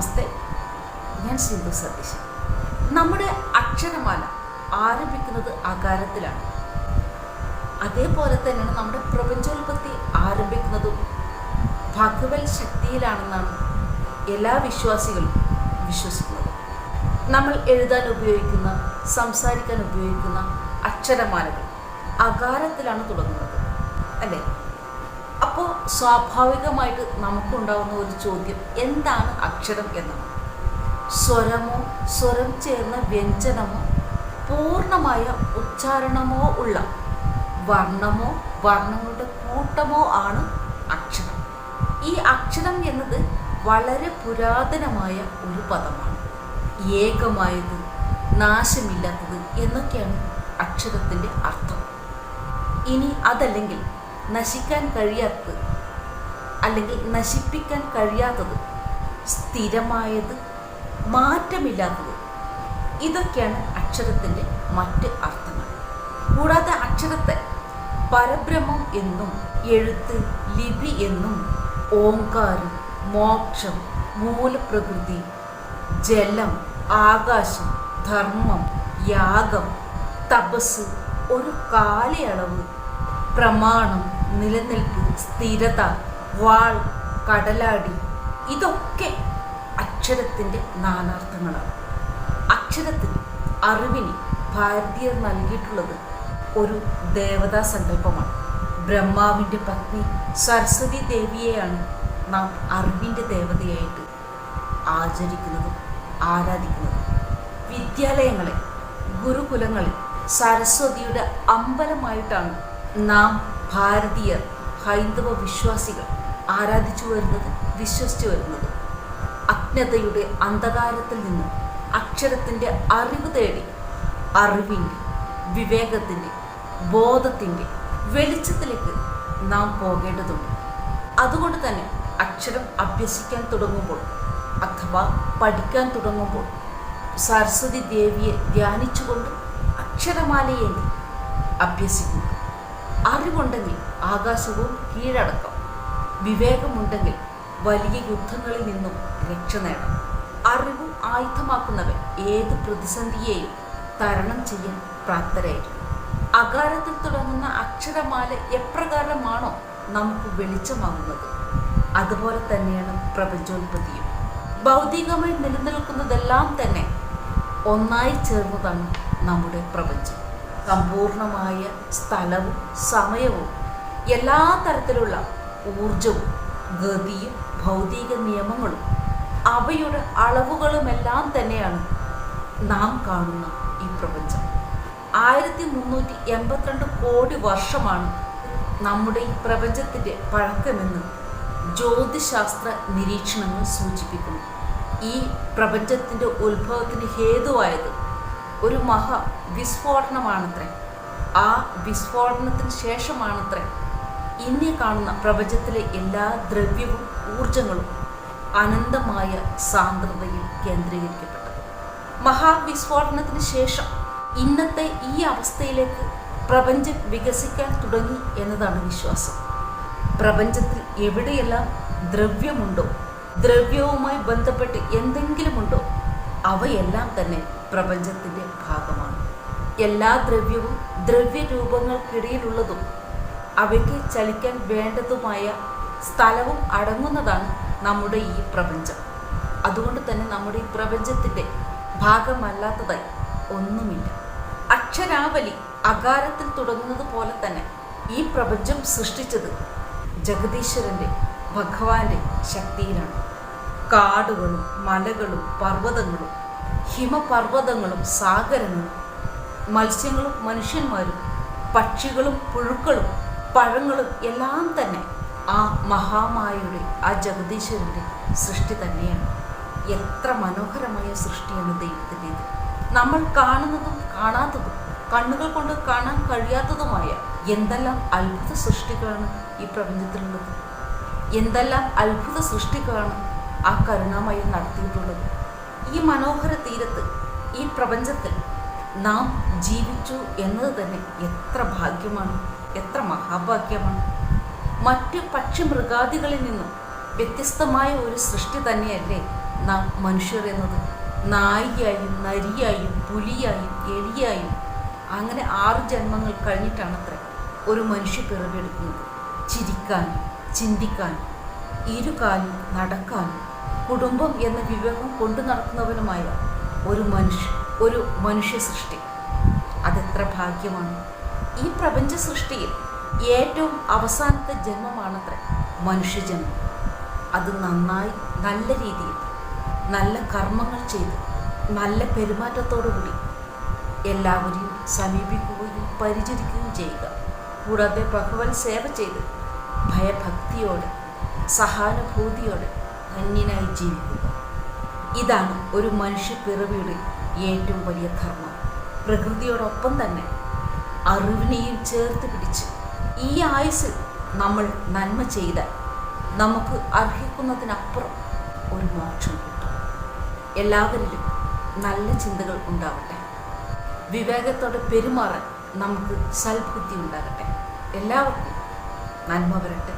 നമസ്തേ. ഞാൻ സിന്ധു സതീശൻ. നമ്മുടെ അക്ഷരമാല ആരംഭിക്കുന്നത് അകാരത്തിലാണ് അതേപോലെ തന്നെയാണ് നമ്മുടെ പ്രപഞ്ചോൽപത്തി ആരംഭിക്കുന്നതും ഭഗവത് ശക്തിയിലാണെന്നാണ് എല്ലാ വിശ്വാസികളും വിശ്വസിക്കുന്നത്. നമ്മൾ എഴുതാൻ ഉപയോഗിക്കുന്ന സംസാരിക്കാൻ ഉപയോഗിക്കുന്ന അക്ഷരമാലകൾ അകാരത്തിലാണ് തുടങ്ങുന്നത്. അല്ലേ? സ്വാഭാവികമായിട്ട് നമുക്കുണ്ടാകുന്ന ഒരു ചോദ്യം എന്താണ് അക്ഷരം എന്ന് സ്വരമോ സ്വരം ചേർന്ന വ്യഞ്ജനമോ പൂർണമായ ഉച്ചാരണമോ ഉള്ള വർണമോ വർണങ്ങളുടെ കൂട്ടമോ ആണ് അക്ഷരം. ഈ അക്ഷരം എന്നത് വളരെ പുരാതനമായ ഒരു പദമാണ്. ഏകമായത് നാശമില്ലാത്തത് എന്നൊക്കെയാണ് അക്ഷരത്തിന്റെ അർത്ഥം. ഇനി അതല്ലെങ്കിൽ നശിക്കാൻ കഴിയാത്തത് അല്ലെങ്കിൽ നശിപ്പിക്കാൻ കഴിയാത്തത് സ്ഥിരമായത് മാറ്റമില്ലാത്തത്. ഇതൊക്കെയാണ് അക്ഷരത്തിന്റെ മറ്റ് അർത്ഥങ്ങൾ. കൂടാതെ അക്ഷരത്തെ പരബ്രഹ്മം എന്നും എഴുത്ത് ലിപി എന്നും ഓങ്കാരം മോക്ഷം മൂലപ്രകൃതി ജലം ആകാശം ധർമ്മം യാഗം തപസ് ഒരു കാലയളവ് പ്രമാണം നിലനിൽപ്പ് സ്ഥിരത വാൾ കടലാടി ഇതൊക്കെ അക്ഷരത്തിന്റെ നാനാർത്ഥങ്ങളാണ്. അക്ഷരത്തിന് അറിവിന് ഭാരതീയർ നൽകിയിട്ടുള്ളത് ഒരു ദേവതാ സങ്കല്പമാണ്. ബ്രഹ്മാവിന്റെ പത്നി സരസ്വതി ദേവിയെയാണ് നാം അറിവിന്റെ ദേവതയായിട്ട് ആചരിക്കുന്നതും ആരാധിക്കുന്നതും. വിദ്യാലയങ്ങളെ ഗുരുകുലങ്ങളിൽ സരസ്വതിയുടെ അമ്പലമായിട്ടാണ് നാം ഭാരതീയർ ഹൈന്ദവ വിശ്വാസികൾ ആരാധിച്ചു വരുന്നത് വിശ്വസിച്ചു വരുന്നത്. അജ്ഞതയുടെ അന്ധകാരത്തിൽ നിന്ന് അക്ഷരത്തിന്റെ അറിവ് തേടി അറിവിന്റെ വിവേകത്തിന്റെ ബോധത്തിന്റെ വെളിച്ചത്തിലേക്ക് നാം പോകേണ്ടതുണ്ട്. അതുകൊണ്ട് തന്നെ അക്ഷരം അഭ്യസിക്കാൻ തുടങ്ങുമ്പോൾ അഥവാ പഠിക്കാൻ തുടങ്ങുമ്പോൾ സരസ്വതി ദേവിയെ ധ്യാനിച്ചുകൊണ്ട് അക്ഷരമാലയെ അഭ്യസിക്കുന്നു. അറിവുണ്ടെങ്കിൽ ആകാശവും കീഴടക്കാം. വിവേകമുണ്ടെങ്കിൽ വലിയ യുദ്ധങ്ങളിൽ നിന്നും രക്ഷ നേടാം അറിവ് ആയുധമാക്കുന്നവൻ ഏത് പ്രതിസന്ധിയെയും തരണം ചെയ്യാൻ പ്രാപ്തരായിരിക്കും. അകാരത്തിൽ തുടങ്ങുന്ന അക്ഷരമാല എപ്രകാരമാണോ നമുക്ക് വെളിച്ചമാകുന്നത്? അതുപോലെ തന്നെയാണ് പ്രപഞ്ചോൽപത്തിയും. ഭൗതികമായി നിലനിൽക്കുന്നതെല്ലാം തന്നെ ഒന്നായി ചേർന്നതാണ് നമ്മുടെ പ്രപഞ്ചം. സമ്പൂർണമായ സ്ഥലവും സമയവും എല്ലാ തരത്തിലുള്ള ഊർജവും ഗതിയും ഭൗതിക നിയമങ്ങളും അവയുടെ അളവുകളുമെല്ലാം തന്നെയാണ് നാം കാണുന്ന ഈ പ്രപഞ്ചം. ആയിരത്തി മുന്നൂറ്റി എൺപത്തിരണ്ട് കോടി വർഷമാണ് നമ്മുടെ ഈ പ്രപഞ്ചത്തിന്റെ പഴക്കമെന്ന് ജ്യോതിശാസ്ത്ര നിരീക്ഷണങ്ങൾ സൂചിപ്പിക്കുന്നു. ഈ പ്രപഞ്ചത്തിന്റെ ഉത്ഭവത്തിന് ഹേതുവായത് ഒരു മഹാ വിസ്ഫോടനമാണത്രേ. ആ വിസ്ഫോടനത്തിന് ശേഷമാണത്രേ ഇനി കാണുന്ന പ്രപഞ്ചത്തിലെ എല്ലാ ദ്രവ്യവും ഊർജങ്ങളും അനന്തമായ സാന്ദ്രതയിൽ കേന്ദ്രീകരിക്കപ്പെട്ടത് മഹാവിസ്ഫോടനത്തിന് ശേഷം ഇന്നത്തെ ഈ അവസ്ഥയിലേക്ക് പ്രപഞ്ചം വികസിക്കാൻ തുടങ്ങി എന്നതാണ് വിശ്വാസം. പ്രപഞ്ചത്തിൽ എവിടെയെല്ലാം ദ്രവ്യമുണ്ടോ ദ്രവ്യവുമായി ബന്ധപ്പെട്ട് എന്തെങ്കിലുമുണ്ടോ അവയെല്ലാം തന്നെ പ്രപഞ്ചത്തിന്റെ ഭാഗമാണ്. എല്ലാ ദ്രവ്യവും ദ്രവ്യരൂപങ്ങൾക്കിടയിലുള്ളതും അവയ്ക്ക് ചലിക്കാൻ വേണ്ടതുമായ സ്ഥലവും അടങ്ങുന്നതാണ് നമ്മുടെ ഈ പ്രപഞ്ചം. അതുകൊണ്ട് തന്നെ നമ്മുടെ ഈ പ്രപഞ്ചത്തിന്റെ ഭാഗമല്ലാത്തതായി ഒന്നുമില്ല. അക്ഷരാവലി അകാരത്തിൽ തുടങ്ങുന്നത് പോലെ തന്നെ ഈ പ്രപഞ്ചം സൃഷ്ടിച്ചത് ജഗദീശ്വരന്റെ ഭഗവാന്റെ ശക്തിയിലാണ്. കാടുകളും മലകളും പർവതങ്ങളും ഹിമപർവതങ്ങളും സാഗരങ്ങളും മത്സ്യങ്ങളും മനുഷ്യന്മാരും പക്ഷികളും പുഴുക്കളും പഴങ്ങളും എല്ലാം തന്നെ ആ മഹാമായയുടെ ആ ജഗദീശ്വരന്റെ സൃഷ്ടി തന്നെയാണ്. എത്ര മനോഹരമായ സൃഷ്ടിയാണ് ദൈവത്തിന്റെ നമ്മൾ കാണുന്നതും കാണാത്തതും കണ്ണുകൾ കൊണ്ട് കാണാൻ കഴിയാത്തതുമായ എന്തെല്ലാം അത്ഭുത സൃഷ്ടികളാണ് ഈ പ്രപഞ്ചത്തിലുള്ളത്? എന്തെല്ലാം അത്ഭുത സൃഷ്ടികളാണ് ആ കരുണാമയം നടത്തിയിട്ടുള്ളത്? ഈ മനോഹര തീരത്ത് ഈ പ്രപഞ്ചത്തിൽ നാം ജീവിച്ചു എന്നത് തന്നെ എത്ര ഭാഗ്യമാണ് എത്ര മഹാഭാഗ്യമാണ്. മറ്റ് പക്ഷി മൃഗാദികളിൽ നിന്നും വ്യത്യസ്തമായ ഒരു സൃഷ്ടി തന്നെയല്ലേ നാം മനുഷ്യർ എന്നത്. നായിയായും നരിയായും പുലിയായും എലിയായും അങ്ങനെ ആറ് ജന്മങ്ങൾ കഴിഞ്ഞിട്ടാണത്രേ ഒരു മനുഷ്യ പിറവിയെടുക്കുന്നത്. ചിരിക്കാൻ ചിന്തിക്കാൻ ഇരുകാലും നടക്കാനും കുടുംബം എന്ന വിവേകം കൊണ്ടു നടക്കുന്നവനുമായ ഒരു മനുഷ്യ ഒരു മനുഷ്യ സൃഷ്ടി. അതെത്ര ഭാഗ്യമാണ്. ഈ പ്രപഞ്ച സൃഷ്ടിയിൽ ഏറ്റവും അവസാനത്തെ ജന്മമാണത്ര മനുഷ്യജന്മം അത് നന്നായി നല്ല രീതിയിൽ നല്ല കർമ്മങ്ങൾ ചെയ്ത് നല്ല പെരുമാറ്റത്തോടുകൂടി എല്ലാവരെയും സമീപിക്കുകയും പരിചരിക്കുകയും ചെയ്യുക. കൂടാതെ ഭഗവൻ സേവ ചെയ്ത് ഭയഭക്തിയോടെ സഹാനുഭൂതിയോടെ ധന്യനായി ജീവിക്കുക. ഇതാണ് ഒരു മനുഷ്യ പിറവിയുടെ ഏറ്റവും വലിയ ധർമ്മം പ്രകൃതിയോടൊപ്പം തന്നെ അറിവിനെയും ചേർത്ത് പിടിച്ച് ഈ ആയുസ്സിൽ നമ്മൾ നന്മ ചെയ്താൽ നമുക്ക് അർഹിക്കുന്നതിനപ്പുറം ഒരു മോക്ഷം കിട്ടും. എല്ലാവരിലും നല്ല ചിന്തകൾ ഉണ്ടാവട്ടെ. വിവേകത്തോടെ പെരുമാറാൻ നമുക്ക് സൽബുദ്ധി ഉണ്ടാകട്ടെ. എല്ലാവർക്കും നന്മ വരട്ടെ.